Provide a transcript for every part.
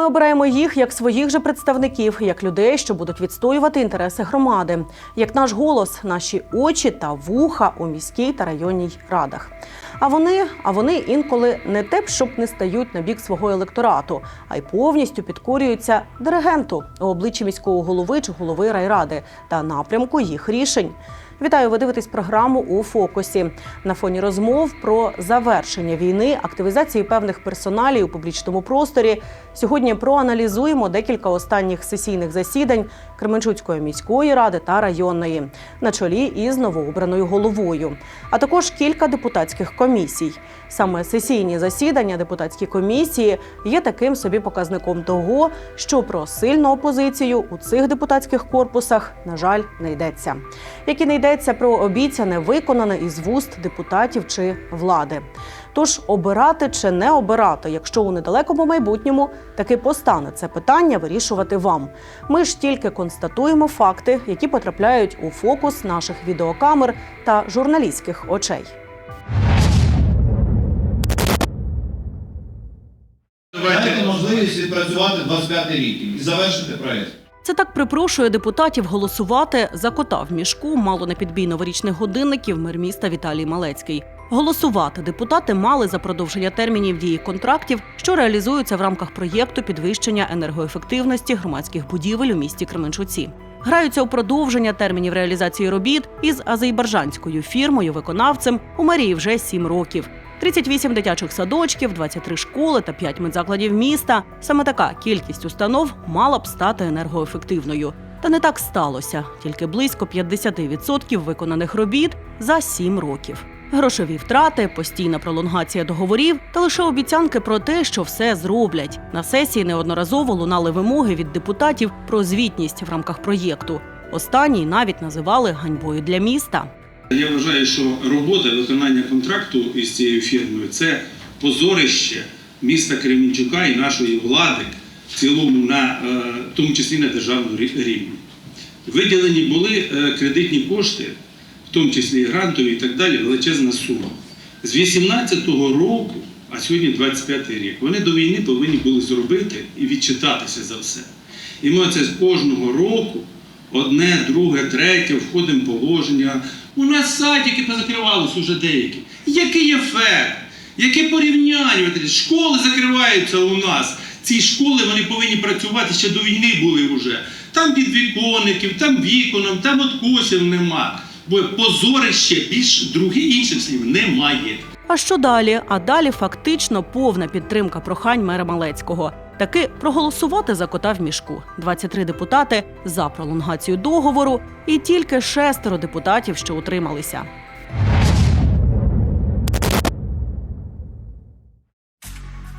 Ми обираємо їх як своїх же представників, як людей, що будуть відстоювати інтереси громади, як наш голос, наші очі та вуха у міській та районній радах. А вони, а вони інколи не те, щоб не стають на бік свого електорату, а й повністю підкорюються диригенту у обличчі міського голови чи голови райради та напрямку їх рішень. Вітаю, ви дивитесь програму у фокусі на фоні розмов про завершення війни, активізації певних персоналів у публічному просторі. Сьогодні проаналізуємо декілька останніх сесійних засідань Кременчуцької міської ради та районної на чолі із новообраною головою, а також кілька депутатських комісій. Саме сесійні засідання депутатські комісії є таким собі показником того, що про сильну опозицію у цих депутатських корпусах, на жаль, не йдеться. Як і не йдеться про обіцяне виконане із вуст депутатів чи влади. Тож обирати чи не обирати, якщо у недалекому майбутньому таки постане це питання вирішувати вам. Ми ж тільки констатуємо факти, які потрапляють у фокус наших відеокамер та журналістських очей. Дайте можливість відпрацювати 25 рік і завершити проєкт. Це так припрошує депутатів голосувати за кота в мішку, мало не підбій новорічних годинників мер міста Віталій Малецький. Голосувати депутати мали за продовження термінів дії контрактів, що реалізуються в рамках проєкту підвищення енергоефективності громадських будівель у місті Кременчуці. Граються у продовження термінів реалізації робіт із азербайджанською фірмою виконавцем у мерії вже сім років. 38 дитячих садочків, 23 школи та 5 медзакладів міста. Саме така кількість установ мала б стати енергоефективною. Та не так сталося. Тільки близько 50% виконаних робіт за 7 років. Грошові втрати, постійна пролонгація договорів та лише обіцянки про те, що все зроблять. На сесії неодноразово лунали вимоги від депутатів про звітність в рамках проєкту. Останній навіть називали ганьбою для міста. Я вважаю, що робота виконання контракту із цією фірмою це позорище міста Кременчука і нашої влади в цілому, на, е, тому числі на державному рі- рівні. Виділені були е, кредитні кошти, в тому числі і грантові і так далі, величезна сума. З 18-го року, а сьогодні 25-й рік, вони до війни повинні були зробити і відчитатися за все. І ми це з кожного року одне, друге, третє, входимо в положення. У нас садики позакривались уже деякі. Який ефект? Яке порівняння? Школи закриваються у нас. Ці школи вони повинні працювати ще до війни були вже. Там підвіконників, там віконом, там откосів нема. Бо позорище більш других інших слів немає. А що далі? А далі фактично повна підтримка прохань мера Малецького. Таки проголосувати за кота в мішку. 23 депутати за пролонгацію договору, і тільки шестеро депутатів, що утрималися.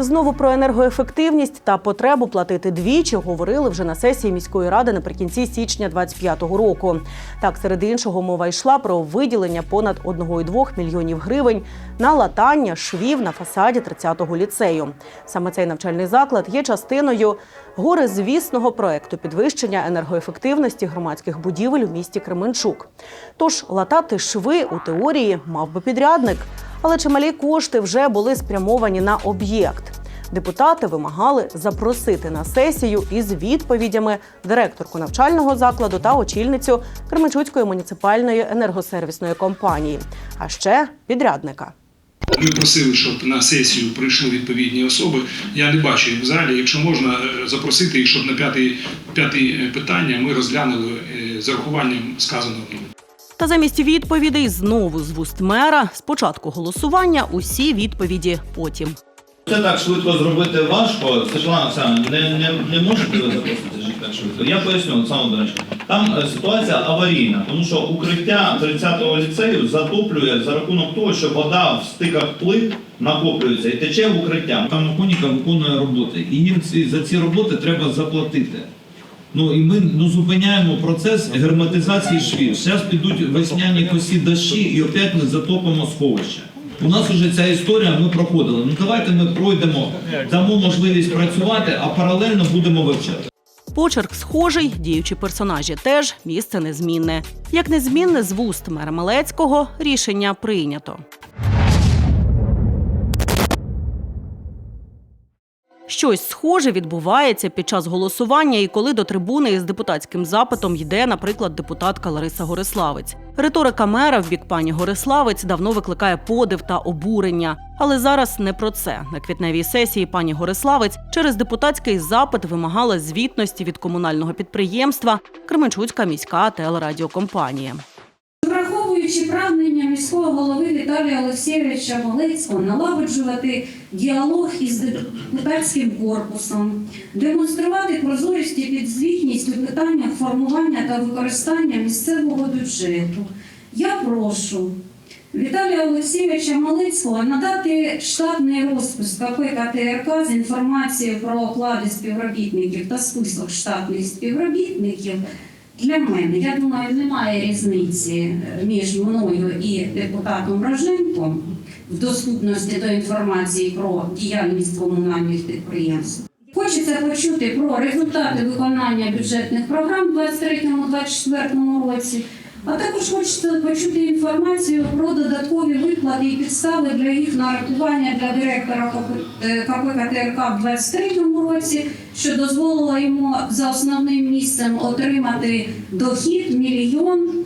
Знову про енергоефективність та потребу платити двічі говорили вже на сесії міської ради наприкінці січня 25-го року. Так, серед іншого, мова йшла про виділення понад 1,2 мільйонів гривень на латання швів на фасаді 30-го ліцею. Саме цей навчальний заклад є частиною горизвісного проекту підвищення енергоефективності громадських будівель у місті Кременчук. Тож латати шви у теорії мав би підрядник, але чималі кошти вже були спрямовані на об'єкт. Депутати вимагали запросити на сесію із відповідями директорку навчального закладу та очільницю Кременчуцької муніципальної енергосервісної компанії, а ще підрядника. Ми просили, щоб на сесію прийшли відповідні особи. Я не бачу їх в залі. Якщо можна е, запросити їх, щоб на п'яте питання ми розглянули е, з урахуванням сказаного. Та замість відповідей знову з вуст мера спочатку голосування, усі відповіді потім. Це так швидко зробити важко. Світлана Олександровна, не, не, не можете ви запросити жити так швидко. Я поясню, Олександр Володимирович. Там е, ситуація аварійна, тому що укриття 30-го ліцею затоплює за рахунок того, що вода в стиках плит накоплюється і тече в укриття. Там механіка виконує роботи. І їм ці, за ці роботи треба заплатити. Ну і ми ну, зупиняємо процес герметизації швів. Зараз підуть весняні косі дощі і опять ми затопимо сховище. У нас вже ця історія ми проходили. Ну давайте ми пройдемо, дамо можливість працювати, а паралельно будемо вивчати. Почерк схожий, діючі персонажі теж місце незмінне. Як незмінне з вуст мера Малецького рішення прийнято. Щось схоже відбувається під час голосування, і коли до трибуни із депутатським запитом йде, наприклад, депутатка Лариса Гориславець. Риторика мера в бік пані Гориславець давно викликає подив та обурення. Але зараз не про це. На квітневій сесії пані Гориславець через депутатський запит вимагала звітності від комунального підприємства Кременчуцька міська телерадіокомпанія. Враховуючи прагнення міського голови Віталія Олексійовича Малецького налагоджувати діалог із депутатським корпусом, демонструвати прозорість і підзвітність у питаннях формування та використання місцевого бюджету, я прошу Віталія Олексійовича Малецького надати штатний розпис КП КТРК з інформацією про оклади співробітників та список штатних співробітників. Для мене, я думаю, немає різниці е, між мною і депутатом Роженком в доступності до інформації про діяльність комунальних підприємств. Хочеться почути про результати виконання бюджетних програм у 2023-2024 році, а також хочеться почути інформацію про додаткові виплати і підстави для їх нарахування для директора КП е, в 2023 році, що дозволило йому за основним місцем отримати дохід мільйон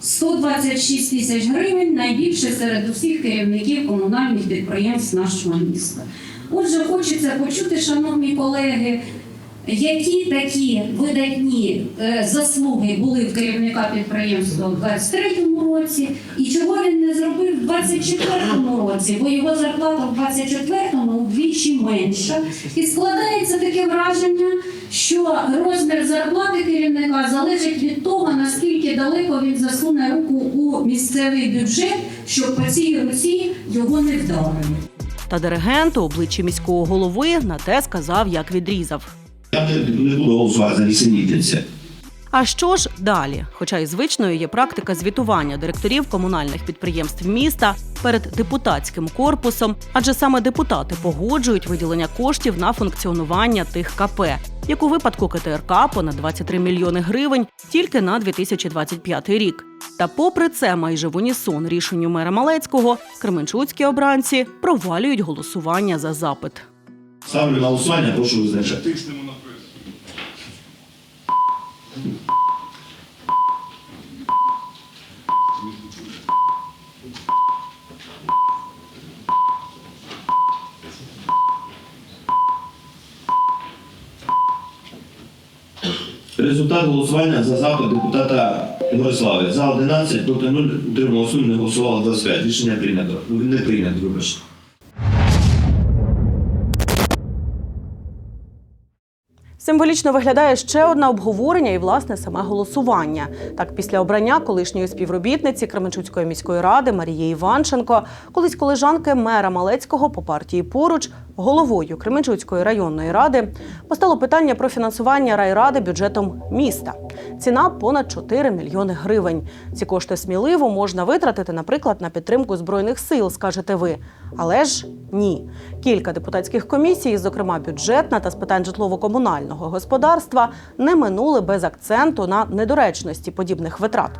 126 тисяч гривень, найбільше серед усіх керівників комунальних підприємств нашого міста. Отже, хочеться почути, шановні колеги, які такі видатні е, заслуги були в керівника підприємства у 23-му році, і чого він не зробив в 24-му році, бо його зарплата в 24-му вдвічі менша. І складається таке враження, що розмір зарплати керівника залежить від того, наскільки далеко він засуне руку у місцевий бюджет, щоб по цій руці його не вдарили. Та диригент у обличчі міського голови на те сказав, як відрізав. Я не, буду голосувати нісенітниця. А що ж далі? Хоча й звичною є практика звітування директорів комунальних підприємств міста перед депутатським корпусом, адже саме депутати погоджують виділення коштів на функціонування тих КП, як у випадку КТРК понад 23 мільйони гривень тільки на 2025 рік. Та попри це, майже в унісон рішенню мера Малецького, кременчуцькі обранці провалюють голосування за запит. Ставлю на голосування, прошу визначати. Тиснемо на прес. Результат голосування за запит депутата Борислави. За 11, проти 0, утрималося 0, не голосувало 25. Рішення прийнято. Не прийнято, вибачте. Символічно виглядає ще одне обговорення і власне саме голосування. Так, після обрання колишньої співробітниці Кременчуцької міської ради Марії Іванченко, колись колежанки мера Малецького по партії поруч, головою Кременчуцької районної ради, постало питання про фінансування райради бюджетом міста. Ціна понад 4 мільйони гривень. Ці кошти сміливо можна витратити, наприклад, на підтримку збройних сил, скажете ви. Але ж ні. Кілька депутатських комісій, зокрема бюджетна та з питань житлово-комунального господарства, не минули без акценту на недоречності подібних витрат.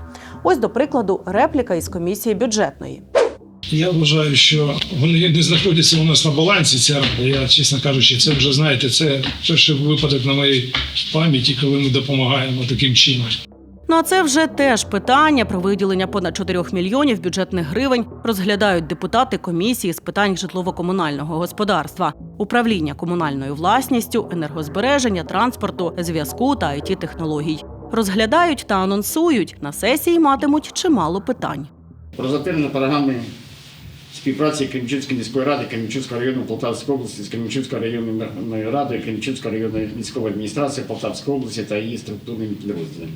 Ось, до прикладу, репліка із комісії бюджетної. Я вважаю, що вони не знаходяться у нас на балансі. Ця я чесно кажучи, це вже знаєте, це перший випадок на моїй пам'яті, коли ми допомагаємо таким чином. Ну а це вже теж питання про виділення понад 4 мільйонів бюджетних гривень розглядають депутати комісії з питань житлово-комунального господарства, управління комунальною власністю, енергозбереження, транспорту, зв'язку та it технологій. Розглядають та анонсують на сесії матимуть чимало питань. Про затвердження програми співпраці Кремчуцької міської ради, Кремчуцького району Полтавської області з Кремчуцькою районною радою, Кремчуцької районної військової адміністрації Полтавської області та її структурними підрозділами.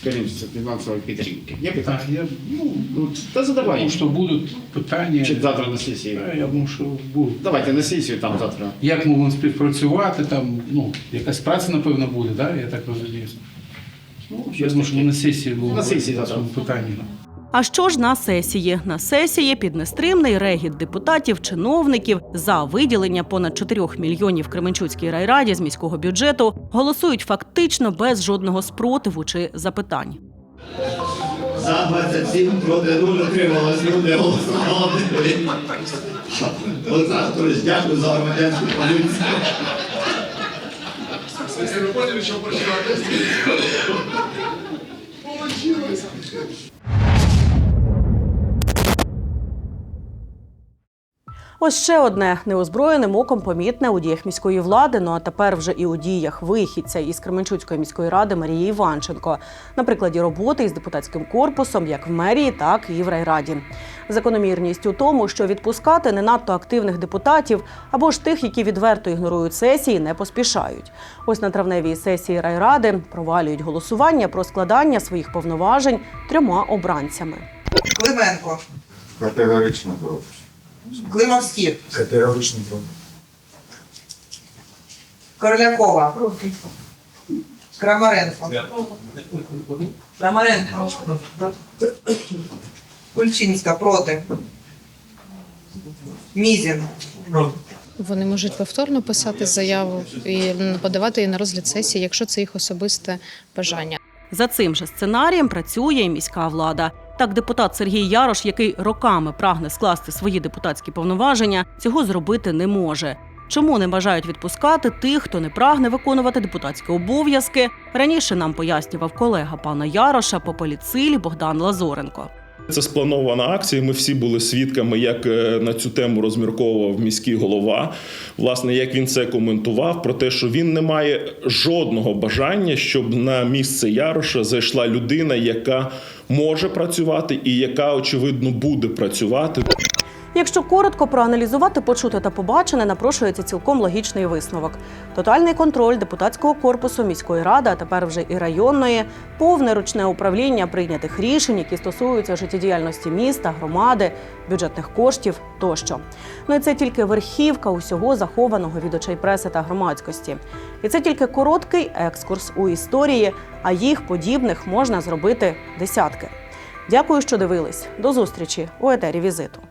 Скажімо, фінансової підтримки. Є питання? Я, ну, Ну, та задавай. тому що будуть питання. Чи завтра на сесії? Е, Я думаю, що будуть. Давайте на сесію там завтра. Як можемо співпрацювати, там, ну, якась праця, напевно, буде, да? я так розумію. Ну, я думаю, що на сесії будемо На сесії завтра. да. А що ж на сесії? На сесії під нестримний регіт депутатів, чиновників за виділення понад 4 мільйонів Кременчуцькій райраді з міського бюджету голосують фактично без жодного спротиву чи запитань. За 27, проти 0, утрималось люди, голосували. Олександр дякую за громадянську позицію. Ось ще одне неозброєним оком помітне у діях міської влади. Ну а тепер вже і у діях вихідця із Кременчуцької міської ради Марії Іванченко на прикладі роботи із депутатським корпусом як в мерії, так і в райраді. Закономірність у тому, що відпускати не надто активних депутатів або ж тих, які відверто ігнорують сесії, не поспішають. Ось на травневій сесії райради провалюють голосування про складання своїх повноважень трьома обранцями. Клименко, Категорично проти. Климовський, Категорично проти. Корлякова. Крамаренко. Крамаренко. Кульчинська проти. Мізін. Вони можуть повторно писати заяву і подавати її на розгляд сесії, якщо це їх особисте бажання. За цим же сценарієм працює і міська влада. Так, депутат Сергій Ярош, який роками прагне скласти свої депутатські повноваження, цього зробити не може. Чому не бажають відпускати тих, хто не прагне виконувати депутатські обов'язки? Раніше нам пояснював колега пана Яроша по поліцилі Богдан Лазоренко. Це спланована акція. Ми всі були свідками, як е, на цю тему розмірковував міський голова. Власне, як він це коментував, про те, що він не має жодного бажання, щоб на місце Яроша зайшла людина, яка може працювати і яка очевидно буде працювати. Якщо коротко проаналізувати почуте та побачене, напрошується цілком логічний висновок: тотальний контроль депутатського корпусу міської ради, а тепер вже і районної, повне ручне управління прийнятих рішень, які стосуються життєдіяльності міста, громади, бюджетних коштів тощо. Ну і це тільки верхівка усього захованого від очей преси та громадськості. І це тільки короткий екскурс у історії, а їх подібних можна зробити десятки. Дякую, що дивились. До зустрічі у етері візиту.